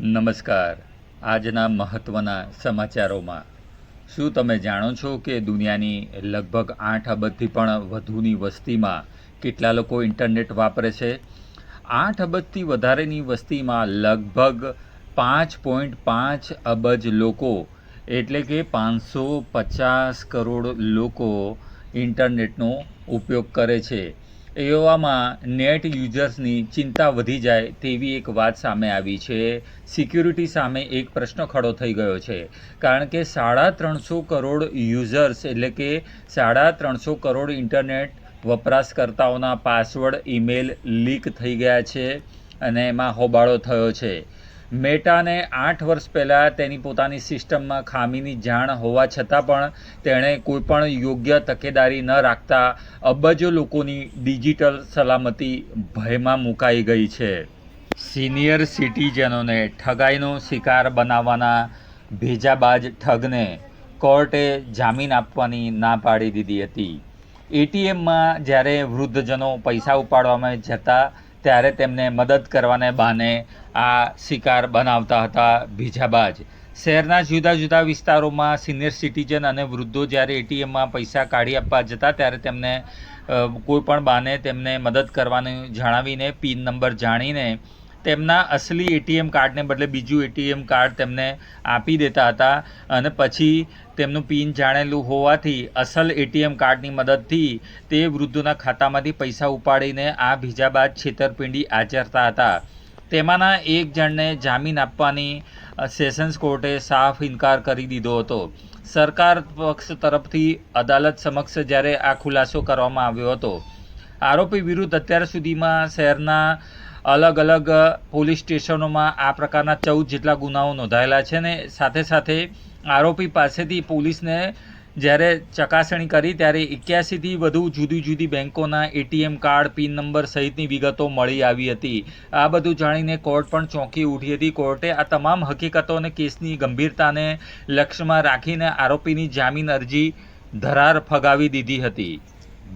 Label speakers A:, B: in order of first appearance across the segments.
A: નમસ્કાર. આજના મહત્ત્વના સમાચારોમાં. શું તમે જાણો છો કે દુનિયાની લગભગ આઠ અબજથી પણ વધુની વસ્તીમાં કેટલા લોકો ઇન્ટરનેટ વાપરે છે? આઠ અબજથી વધારેની વસ્તીમાં લગભગ પાંચ પોઈન્ટ પાંચ અબજ લોકો, એટલે કે પાંચસો પચાસ કરોડ લોકો ઇન્ટરનેટનો ઉપયોગ કરે છે. એવામાં નેટ યુઝર્સની ચિંતા વધી જાય તેવી એક વાત સામે આવી છે. સિક્યુરિટી સામે એક પ્રશ્ન ખડો થઈ ગયો છે. કારણ કે સાડા ત્રણસો કરોડ યુઝર્સ એટલે કે સાડા ત્રણસો કરોડ ઇન્ટરનેટ વપરાશકર્તાઓના પાસવર્ડ ઈમેલ લીક થઈ ગયા છે અને એમાં હોબાળો થયો છે. મેટાને આઠ વર્ષ પહેલાં તેની પોતાની સિસ્ટમમાં ખામીની જાણ હોવા છતાં પણ તેણે કોઈપણ યોગ્ય તકેદારી ન રાખતા અબજો લોકોની ડિજિટલ સલામતી ભયમાં મુકાઈ ગઈ છે. સિનિયર સિટીઝનોને ઠગાઈનો શિકાર બનાવવાના ભેજાબાજ ઠગને કોર્ટે જામીન આપવાની ના પાડી દીધી હતી. એટીએમમાં જ્યારે વૃદ્ધજનો પૈસા ઉપાડવામાં જતા ત્યારે તેમને મદદ કરવાને બહાને આ શિકાર બનાવતા હતા ભીજાબાજ શહેરના જુદા જુદા વિસ્તારોમાં સિનિયર સિટીઝન અને વૃદ્ધો જ્યારે એટીએમમાં પૈસા કાઢી આપવા જતા ત્યારે તેમને કોઈપણ કોઈ પણ બહાને તેમને મદદ કરવાનું જણાવીને, પિન નંબર જાણીને તેમના અસલી એટીએમ કાર્ડને બદલે બીજું એટીએમ કાર્ડ તેમને આપી દેતા હતા અને પછી તેમનું પિન જાણેલું હોવાથી અસલ એટીએમ કાર્ડની મદદથી તે વૃદ્ધોના ખાતામાંથી પૈસા ઉપાડીને આ ભીજાબાદ છેતરપિંડી આચરતા હતા. તેમાંના એક જણને જામીન આપવાની સેશન્સ કોર્ટે સાફ ઇનકાર કરી દીધો હતો. સરકાર પક્ષ તરફથી અદાલત સમક્ષ જ્યારે આ ખુલાસો કરવામાં આવ્યો હતો. આરોપી વિરુદ્ધ અત્યાર સુધીમાં શહેરના અલગ અલગ પોલીસ સ્ટેશનોમાં આ પ્રકારના ચૌદ જેટલા ગુનાઓ નોંધાયેલા છે ને સાથે સાથે આરોપી પાસેથી પોલીસને જ્યારે ચકાસણી કરી ત્યારે એક્યાસીથી વધુ જુદી જુદી બેંકોના એટીએમ કાર્ડ, પિન નંબર સહિતની વિગતો મળી આવી હતી. આ બધું જાણીને કોર્ટ પણ ચોંકી ઉઠી હતી. કોર્ટે આ તમામ હકીકતો અને કેસની ગંભીરતાને લક્ષ્યમાં રાખીને આરોપીની જામીન અરજી ધરાર ફગાવી દીધી હતી.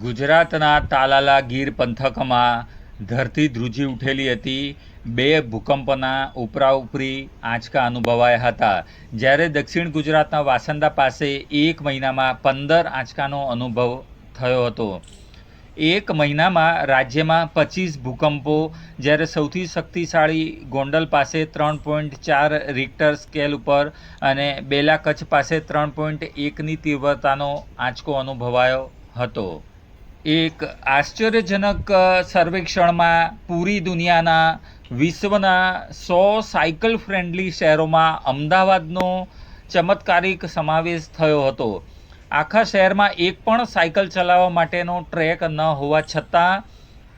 A: ગુજરાતના તાલાલા ગીર પંથકમાં ધરતી ધ્રુજી ઉઠેલી હતી. બે ભૂકંપના ઉપરાઉપરી આંચકા અનુભવાયા હતા. જ્યારે દક્ષિણ ગુજરાતના વાસંદા પાસે એક મહિનામાં પંદર આંચકાનો અનુભવ થયો હતો. એક મહિનામાં રાજ્યમાં પચીસ ભૂકંપો, જ્યારે સૌથી શક્તિશાળી ગોંડલ પાસે ત્રણ પોઈન્ટ ચાર રિક્ટર સ્કેલ ઉપર અને બેલા કચ્છ પાસે ત્રણ પોઈન્ટ એકની તીવ્રતાનો આંચકો અનુભવાયો હતો. એક આશ્ચર્યજનક સર્વેક્ષણમાં પૂરી દુનિયાના વિશ્વના સો સાયકલ ફ્રેન્ડલી શહેરોમાં અમદાવાદનો ચમત્કારિક સમાવેશ થયો હતો. આખા શહેરમાં એક પણ સાયકલ ચલાવવા માટેનો ટ્રેક ન હોવા છતાં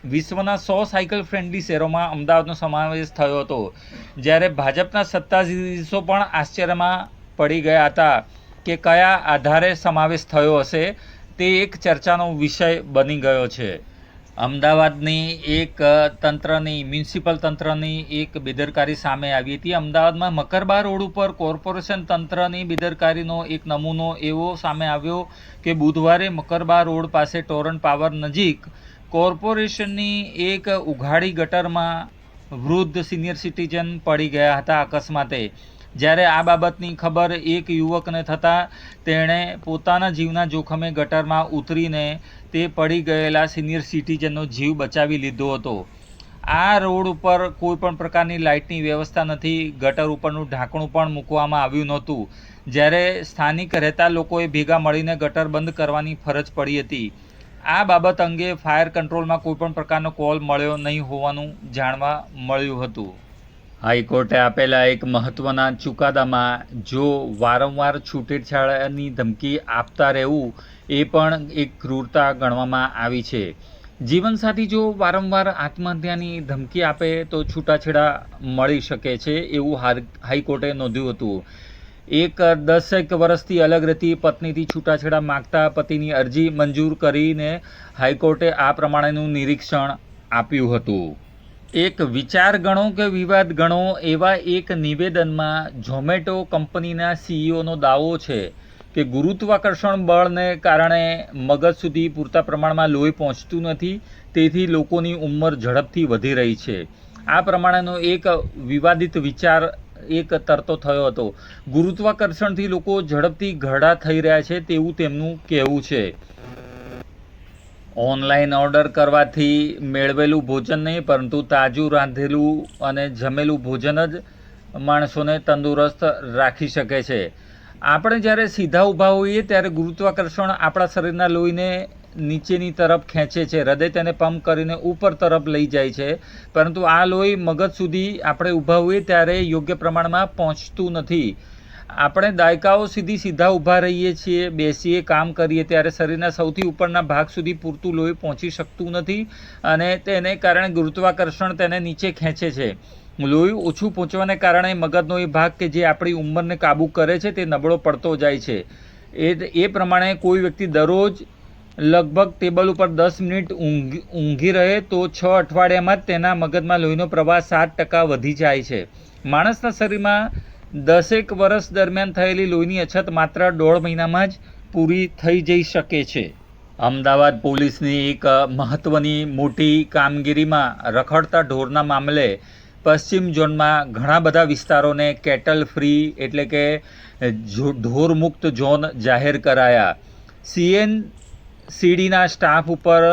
A: વિશ્વના સો સાયકલ ફ્રેન્ડલી શહેરોમાં અમદાવાદનો સમાવેશ થયો હતો. જ્યારે ભાજપના સત્તાધીશો પણ આશ્ચર્યમાં પડી ગયા હતા કે કયા આધારે સમાવેશ થયો હશે. તે એક ચર્ચાનો વિષય બની ગયો છે. અમદાવાદની એક તંત્રની, મ્યુનિસિપલ તંત્રની એક બેદરકારી સામે આવી હતી. અમદાવાદમાં મકરબા રોડ ઉપર કોર્પોરેશન તંત્રની બેદરકારીનો એક નમૂનો એવો સામે આવ્યો કે બુધવારે મકરબા રોડ પાસે ટોરન્ટ પાવર નજીક કોર્પોરેશનની એક ઉઘાડી ગટરમાં વૃદ્ધ સિનિયર સિટીઝન પડી ગયા હતા અકસ્માતે. જ્યારે આ બાબતની ખબર એક યુવકને થતાં તેણે પોતાના જીવના જોખમે ગટરમાં ઉતરીને તે પડી ગયેલા સિનિયર સિટીઝનનો જીવ બચાવી લીધો હતો. આ રોડ ઉપર કોઈ પણ પ્રકારની લાઇટની વ્યવસ્થા નથી. ગટર ઉપરનું ઢાંકણું પણ મૂકવામાં આવ્યું નહોતું. જ્યારે સ્થાનિક રહેતા લોકોએ ભેગા મળીને ગટર બંધ કરવાની ફરજ પડી હતી. આ બાબત અંગે ફાયર કંટ્રોલમાં કોઈપણ પ્રકારનો કોલ મળ્યો નહીં હોવાનું જાણવા મળ્યું હતું. હાઈકોર્ટે આપેલા એક મહત્ત્વના ચુકાદામાં જો વારંવાર છૂટેછાડાની ધમકી આપતા રહેવું એ પણ એક ક્રૂરતા ગણવામાં આવી છે. જીવનસાથી જો વારંવાર આત્મહત્યાની ધમકી આપે તો છૂટાછેડા મળી શકે છે એવું હાઈકોર્ટે નોંધ્યું હતું. એક દસેક વર્ષથી અલગ રહેતી પત્નીથી છૂટાછેડા માગતા પતિની અરજી મંજૂર કરીને હાઈકોર્ટે આ પ્રમાણેનું નિરીક્ષણ આપ્યું હતું. એક વિચાર ગણો કે વિવાદ ગણો એવા એક નિવેદનમાં ઝોમેટો કંપનીના સીઈઓનો દાવો છે કે ગુરુત્વાકર્ષણ બળને કારણે મગજ સુધી પૂરતા પ્રમાણમાં લોહી પહોંચતું નથી, તેથી લોકોની ઉંમર ઝડપથી વધી રહી છે. આ પ્રમાણેનો એક વિવાદિત વિચાર એક તરતો થયો હતો. ગુરુત્વાકર્ષણથી લોકો ઝડપથી ઘરડા થઈ રહ્યા છે તેવું તેમનું કહેવું છે. ઓનલાઈન ઓર્ડર કરવાથી મેળવેલું ભોજન નહીં, પરંતુ તાજું રાંધેલું અને જમેલું ભોજન જ માણસોને તંદુરસ્ત રાખી શકે છે. આપણે જ્યારે સીધા ઊભા હોઈએ ત્યારે ગુરુત્વાકર્ષણ આપણા શરીરના લોહીને નીચેની તરફ ખેંચે છે. હૃદય તેને પંપ કરીને ઉપર તરફ લઈ જાય છે. પરંતુ આ લોહી મગજ સુધી આપણે ઊભા હોઈએ ત્યારે યોગ્ય પ્રમાણમાં પહોંચતું નથી. આપણે દાયકાઓ સુધી સીધા ઊભા રહીએ છીએ, બેસીએ, કામ કરીએ ત્યારે શરીરના સૌથી ઉપરના ભાગ સુધી પૂરતું લોહી પહોંચી શકતું નથી અને તેને કારણે ગુરુત્વાકર્ષણ તેને નીચે ખેંચે છે. લોહી ઓછું પહોંચવાને કારણે મગજનો એ ભાગ કે જે આપણી ઉંમરને કાબૂ કરે છે તે નબળો પડતો જાય છે. એ એ પ્રમાણે કોઈ વ્યક્તિ દરરોજ લગભગ ટેબલ ઉપર દસ મિનિટ ઊંઘ રહે તો છ અઠવાડિયામાં જ તેના મગજમાં લોહીનો પ્રવાહ સાત ટકા વધી જાય છે. માણસના શરીરમાં દસેક વર્ષ દરમિયાન થયેલી લોહીની અછત માત્ર દોઢ મહિનામાં જ પૂરી થઈ જઈ શકે છે. અમદાવાદ પોલીસની એક મહત્ત્વની મોટી કામગીરીમાં રખડતા ઢોરના મામલે પશ્ચિમ ઝોનમાં ઘણા બધા વિસ્તારોને કેટલ ફ્રી એટલે કે ઢોર ઢોરમુક્ત ઝોન જાહેર કરાયા. સીએન, સીડીના સ્ટાફ ઉપર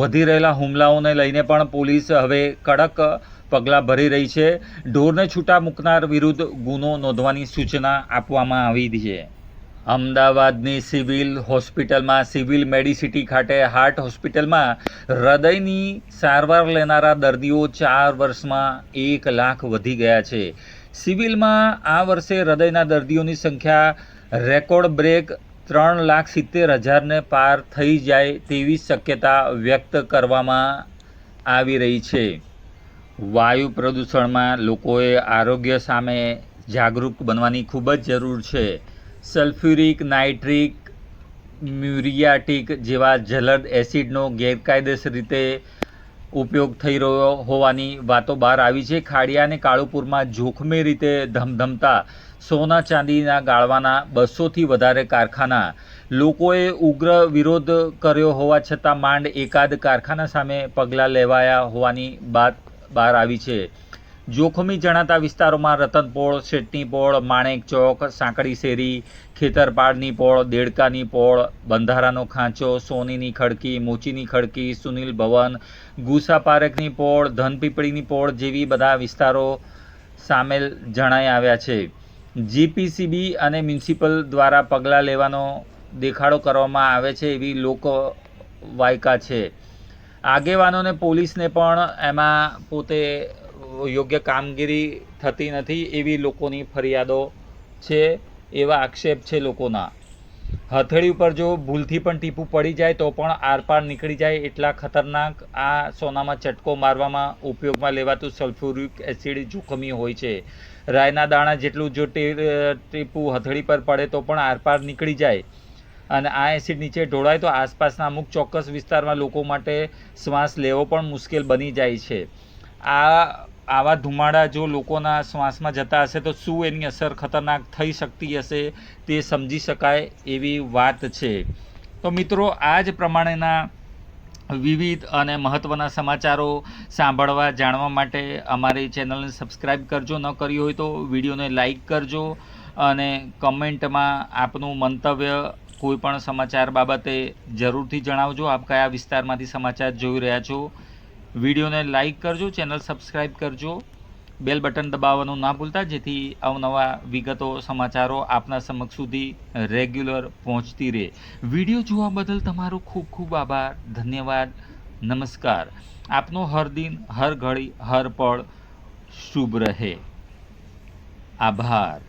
A: વધી રહેલા હુમલાઓને લઈને પણ પોલીસ હવે કડક પગલાં ભરી રહી છે. ઢોરને છૂટા મૂકનાર વિરુદ્ધ ગુનો નોંધવાની સૂચના આપવામાં આવી છે. અમદાવાદની સિવિલ હોસ્પિટલમાં સિવિલ મેડિસિટી ખાતે હાર્ટ હોસ્પિટલમાં હૃદયની સારવાર લેનારા દર્દીઓ ચાર વર્ષમાં એક લાખ વધી ગયા છે. સિવિલમાં આ વર્ષે હૃદયના દર્દીઓની સંખ્યા રેકોર્ડ બ્રેક ત્રણ લાખ સિત્તેર હજારને પાર થઈ જાય તેવી શક્યતા વ્યક્ત કરવામાં આવી રહી છે. વાયુ પ્રદૂષણમાં લોકોએ આરોગ્ય સામે જાગૃત બનવાની ખૂબ જ જરૂર છે. સલ્ફ્યુરિક, નાઇટ્રિક, મ્યુરિયાટિક જેવા જલદ એસિડનો ગેરકાયદેસર રીતે ઉપયોગ થઈ રહ્યો હોવાની વાતો બહાર આવી છે. ખાડિયા અને કાળુપુરમાં જોખમી રીતે ધમધમતા સોના ચાંદીના ગાળવાના બસોથી વધારે કારખાના. લોકોએ ઉગ્ર વિરોધ કર્યો હોવા છતાં માંડ એકાદ કારખાના સામે પગલાં લેવાયા હોવાની વાત બહાર આવી છે. જોખમી જણાતા વિસ્તારોમાં રતનપોળ શેટની પોળ, માણેક ચોક, સાંકડી શેરી, ખેતરપાળની પોળ, દેડકાની પોળ, બંધારાનો ખાંચો, સોનીની ખડકી, મોચીની ખડકી, સુનિલ ભવન, ગુસા પારેખની પોળ, ધનપીપળીની પોળ જેવી બધા વિસ્તારો સામેલ જણાઈ આવ્યા છે. જીપીસીબી અને મ્યુનિસિપલ દ્વારા પગલાં લેવાનો દેખાડો કરવામાં આવે છે એવી લોકવાયકા છે. આગેવાનોને, પોલીસને પણ એમાં પોતે યોગ્ય કામગીરી થતી નથી એવી લોકોની ફરિયાદો છે, એવા આક્ષેપ છે લોકોના. હથેળી ઉપર જો ભૂલથી પણ ટીપું પડી જાય તો પણ આરપાર નીકળી જાય એટલા ખતરનાક આ સોનામાં ચટકો મારવામાં ઉપયોગમાં લેવાતું સલ્ફ્યુરિક એસિડ જોખમી હોય છે. રાયના દાણા જેટલું જો ટીપું હથેળી પર પડે તો પણ આરપાર નીકળી જાય. અને આ એસિડ નીચે ઢોળાય તો આસપાસના અમુક ચોક્કસ વિસ્તારમાં લોકો માટે શ્વાસ લેવો પણ મુશ્કેલ બની જાય છે. આ, આવા ધુમાડા જો લોકોના શ્વાસમાં જતા હશે તો શું એની અસર ખતરનાક થઈ શકતી હશે તે સમજી શકાય એવી વાત છે. તો મિત્રો, આ જ પ્રમાણેના વિવિધ અને મહત્ત્વના સમાચારો સાંભળવા જાણવા માટે અમારી ચેનલને સબસ્ક્રાઈબ કરજો. ન કરી હોય તો વિડીયોને લાઈક કરજો અને કમેન્ટમાં આપનું મંતવ્ય કોઈ પણ સમાચાર બાબતે જરૂરથી જણાવજો. આપ કયા વિસ્તારમાંથી સમાચાર જોઈ રહ્યા છો? વિડીયોને લાઈક કરજો, ચેનલ સબસ્ક્રાઈબ કરજો. બેલ બટન દબાવવાનું ના ભૂલતા, જેથી અવનવા વિગતો, સમાચારો આપના સમક્ષ સુધી રેગ્યુલર પહોંચતી રહે. વીડિયો જોવા બદલ તમારો ખૂબ ખૂબ આભાર. ધન્યવાદ. નમસ્કાર. આપનો હર દિન, હર ઘડી, હર પળ શુભ રહે. આભાર.